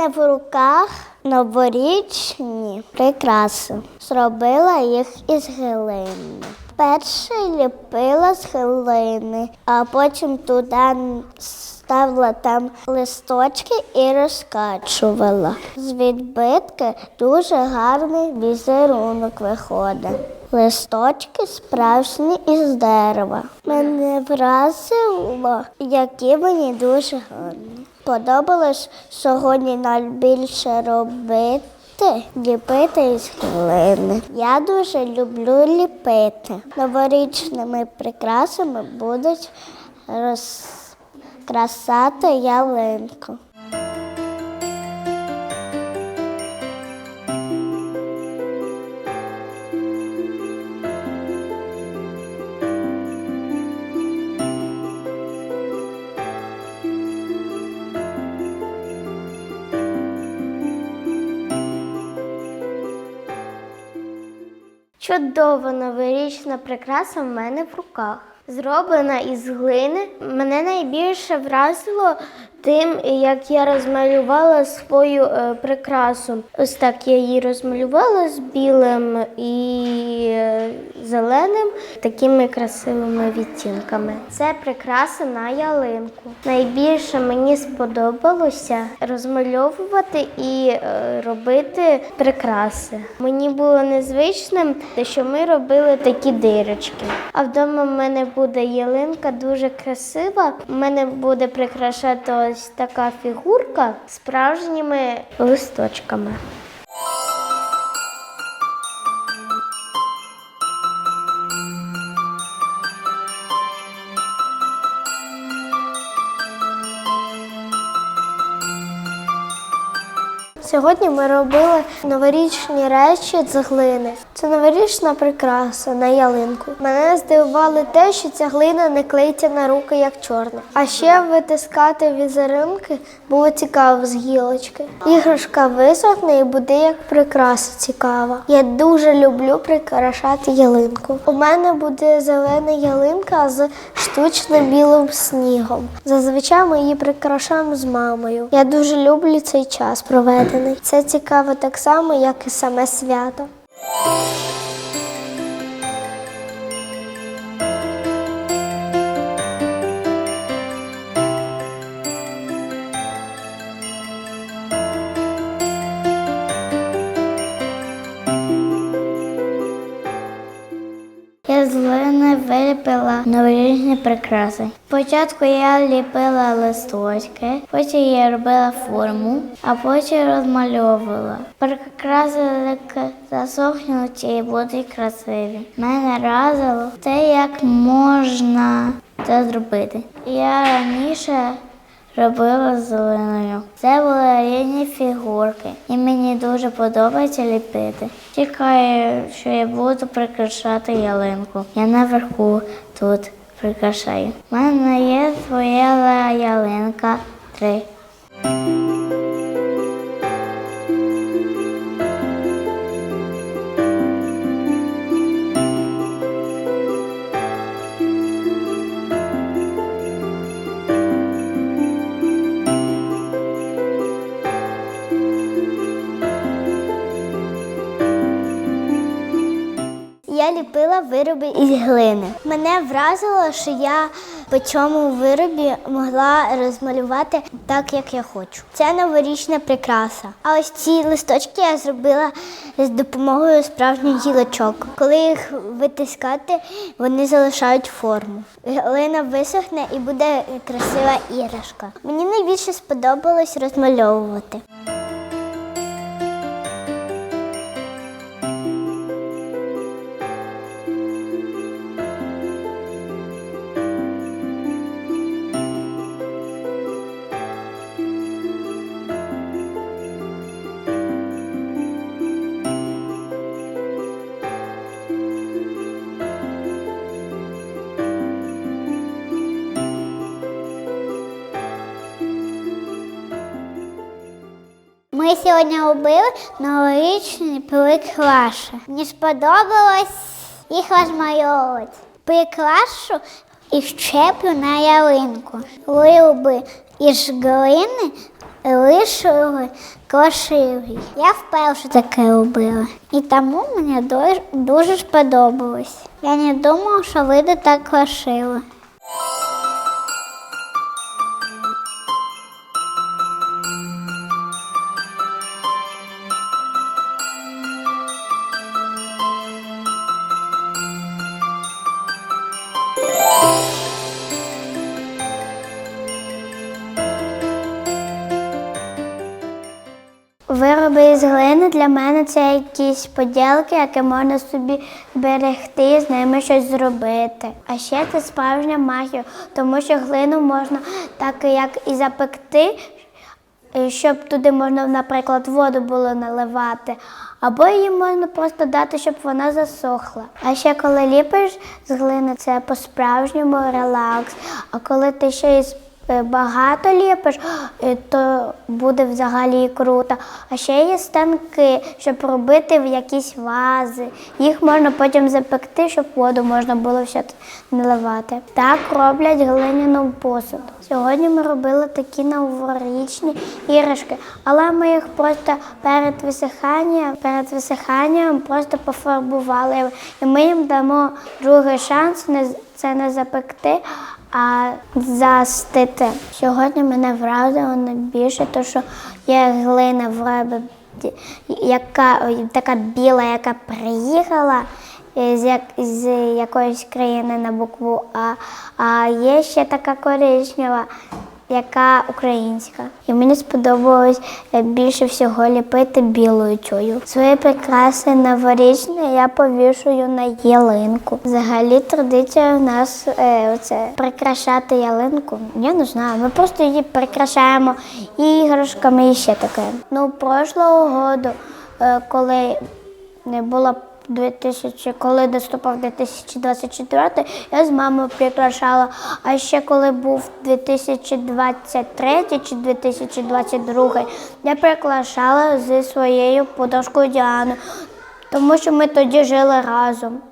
мене в руках новорічні прикраси. Зробила їх із глини. Перше ліпила з глини, а потім туди ставила там листочки і розкачувала. З відбитки дуже гарний візерунок виходить. Листочки справжні із дерева. Мене вразило, які вони дуже гарні. Подобалось сьогодні найбільше робити. Ліпити із глини. Я дуже люблю ліпити. Новорічними прикрасами будуть розкрасати ялинку. Чудова новорічна прикраса в мене в руках. Зроблена із глини. Мене найбільше вразило тим, як я розмалювала свою е, прикрасу. Ось так я її розмалювала з білим і е, зеленим, такими красивими відтінками. Це прикраса на ялинку. Найбільше мені сподобалося розмальовувати і е, робити прикраси. Мені було незвичним, що ми робили такі дирочки. А вдома в мене буде ялинка дуже красива. У мене буде прикрашати ось така фігурка з справжніми листочками. Сьогодні ми робили новорічні речі з глини. Це новорічна прикраса на ялинку. Мене здивувало те, що ця глина не клеїться на руки, як чорна. А ще витискати візерунки було цікаво з гілочки. Іграшка висохне і буде як прикраса цікава. Я дуже люблю прикрашати ялинку. У мене буде зелена ялинка з штучним білим снігом. Зазвичай ми її прикрашаємо з мамою. Я дуже люблю цей час проведений. Це цікаво так само, як і саме свято. Я прикраси. Спочатку я ліпила листочки, потім я робила форму, а потім розмальовувала. Прикраси засохнуть і будуть красиві. Мене разило те, як можна це зробити. Я раніше робила з глиною. Це були різні фігурки, і мені дуже подобається ліпити. Чекаю, що я буду прикрашати ялинку. Я наверху тут прикрашаю. У мене є своя ялинка три. Я ліпила вироби із глини. Мене вразило, що я по цьому виробі могла розмалювати так, як я хочу. Це новорічна прикраса. А ось ці листочки я зробила з допомогою справжніх гілочок. Коли їх витискати, вони залишають форму. Глина висохне і буде красива іграшка. Мені найбільше сподобалось розмальовувати. Ми сьогодні робили новорічні прикраші. Мені сподобалось їх розмальовувати. Прикрашу і щеплю на ялинку. Вироби із глини лишили красивий. Я вперше таке робила. І тому мені дуже, сподобалось. Я не думала, що вийде так красиво. Вироби із глини для мене це якісь поділки, які можна собі берегти, з ними щось зробити. А ще це справжня магія, тому що глину можна так як і запекти, щоб туди можна, наприклад, воду було наливати, або її можна просто дати, щоб вона засохла. А ще коли ліпиш з глини, це по-справжньому релакс. А коли ти ще й з е, багато ліпиш, е, то буде взагалі круто. А ще є станки, щоб робити в якісь вази. Їх можна потім запекти, щоб воду можна було ще наливати. Так роблять глиняну посуд. Сьогодні ми робили такі новорічні іграшки, але ми їх просто перед висиханням, перед висиханням просто пофарбували. І ми їм дамо другий шанс це не запекти, а застити. Сьогодні мене вразило найбільше, то що є глина в ребі, яка така біла, яка приїхала з, як, з якоїсь країни на букву А, а є ще така коричнева. Яка українська, і мені сподобалось е, більше всього ліпити білою чою. Свої прикраси новорічні я повішую на ялинку. Взагалі традиція в нас е, оце прикрашати ялинку. Я не знаю. Ми просто її прикрашаємо іграшками і ще таке. Ну, прошлого року, е, коли не було 2000, коли наступав 2024, я з мамою прикрашала. А ще коли був 2023 чи 2022, я прикрашала зі своєю подружкою Діаною, тому що ми тоді жили разом.